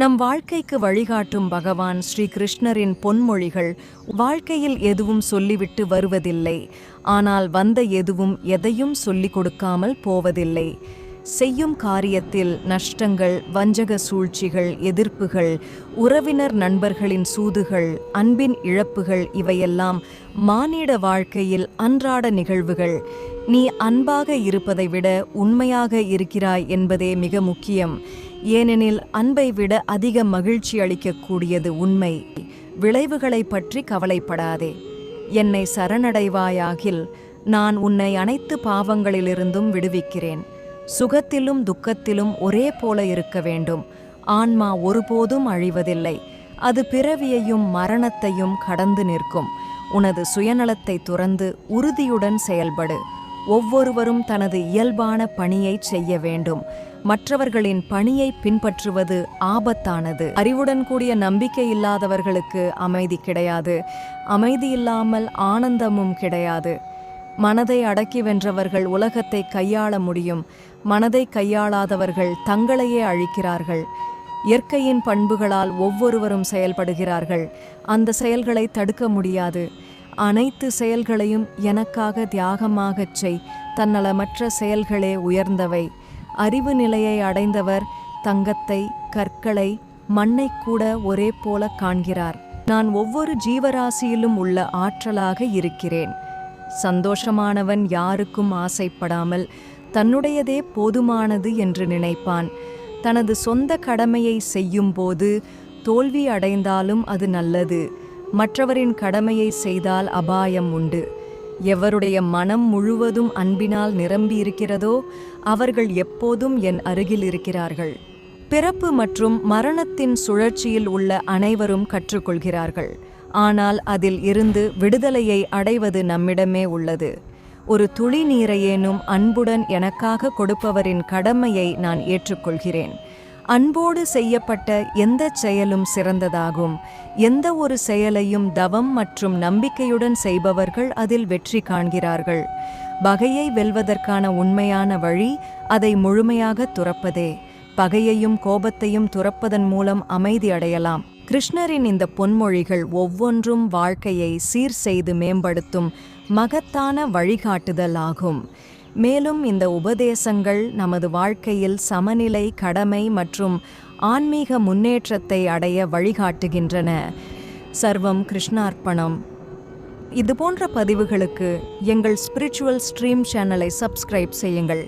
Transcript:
நம் வாழ்க்கைக்கு வழிகாட்டும் பகவான் ஸ்ரீ கிருஷ்ணரின் பொன்மொழிகள் வாழ்க்கையில் எதுவும் சொல்லிவிட்டு வருவதில்லை. ஆனால் வந்த எதுவும் எதையும் சொல்லிக் கொடுக்காமல் போவதில்லை. செய்யும் காரியத்தில் நஷ்டங்கள் வஞ்சக சூழ்ச்சிகள் எதிர்ப்புகள் உறவினர் நண்பர்களின் சூதுகள் அன்பின் இழப்புகள் இவையெல்லாம் மானிட வாழ்க்கையில் அன்றாட நிகழ்வுகள். நீ அன்பாக இருப்பதை விட உண்மையாக இருக்கிறாய் என்பதே மிக முக்கியம். ஏனெனில் அன்பை விட அதிக மகிழ்ச்சி அளிக்கக்கூடியது உண்மை. விளைவுகளை பற்றி கவலைப்படாதே. என்னை சரணடைவாயாகில் நான் உன்னை அனைத்து பாவங்களிலிருந்தும் விடுவிக்கிறேன். சுகத்திலும் துக்கத்திலும் ஒரே போல இருக்க வேண்டும். ஆன்மா ஒருபோதும் அழிவதில்லை. அது பிறவியையும் மரணத்தையும் கடந்து நிற்கும். உனது சுயநலத்தை துறந்து உறுதியுடன் செயல்படு. ஒவ்வொருவரும் தனது இயல்பான பணியைச் செய்ய வேண்டும். மற்றவர்களின் பணியை பின்பற்றுவது ஆபத்தானது. அறிவுடன் கூடிய நம்பிக்கை இல்லாதவர்களுக்கு அமைதி கிடையாது. அமைதி இல்லாமல் ஆனந்தமும் கிடையாது. மனதை அடக்கி வென்றவர்கள் உலகத்தை கையாள முடியும். மனதை கையாளாதவர்கள் தங்களையே அழிக்கிறார்கள். இயற்கையின் பண்புகளால் ஒவ்வொருவரும் செயல்படுகிறார்கள். அந்த செயல்களை தடுக்க முடியாது. அனைத்து செயல்களையும் எனக்காக தியாகமாகச் செய். தன்னலமற்ற செயல்களே உயர்ந்தவை. அறிவு நிலையை அடைந்தவர் தங்கத்தை கற்களை மண்ணை கூட ஒரே போல காண்கிறார். நான் ஒவ்வொரு ஜீவராசியிலும் உள்ள ஆற்றலாக இருக்கிறேன். சந்தோஷமானவன் யாருக்கும் ஆசைப்படாமல் தன்னுடையதே போதுமானது என்று நினைப்பான். தனது சொந்த கடமையை செய்யும்போது தோல்வி அடைந்தாலும் அது நல்லது. மற்றவரின் கடமையை செய்தால் அபாயம் உண்டு. எவருடைய மனம் முழுவதும் அன்பினால் நிரம்பி இருக்கிறதோ அவர்கள் எப்போதும் என் அருகில் இருக்கிறார்கள். பிறப்பு மற்றும் மரணத்தின் சுழற்சியில் உள்ள அனைவரும் கற்றுக்கொள்கிறார்கள். ஆனால் அதில் இருந்து விடுதலையை அடைவது நம்மிடமே உள்ளது. ஒரு துளி நீரையேனும் அன்புடன் எனக்காக கொடுப்பவரின் கடமையை நான் ஏற்றுக்கொள்கிறேன். அன்போடு செய்யப்பட்ட எந்த செயலும் சிறந்ததாகும். எந்த ஒரு செயலையும் தவம் மற்றும் நம்பிக்கையுடன் செய்பவர்கள் அதில் வெற்றி காண்கிறார்கள். பகையை வெல்வதற்கான உண்மையான வழி அதை முழுமையாக துறப்பதே. பகையையும் கோபத்தையும் துறப்பதன் மூலம் அமைதி அடையலாம். கிருஷ்ணரின் இந்த பொன்மொழிகள் ஒவ்வொன்றும் வாழ்க்கையை சீர் செய்து மேம்படுத்தும் மகத்தான வழிகாட்டுதல் ஆகும் மேலும் இந்த உபதேசங்கள் நமது வாழ்க்கையில் சமநிலை கடமை மற்றும் ஆன்மீக முன்னேற்றத்தை அடைய வழிகாட்டுகின்றன. சர்வம் கிருஷ்ணார்ப்பணம். இதுபோன்ற பதிவுகளுக்கு எங்கள் ஸ்பிரிச்சுவல் ஸ்ட்ரீம் சேனலை சப்ஸ்கிரைப் செய்யுங்கள்.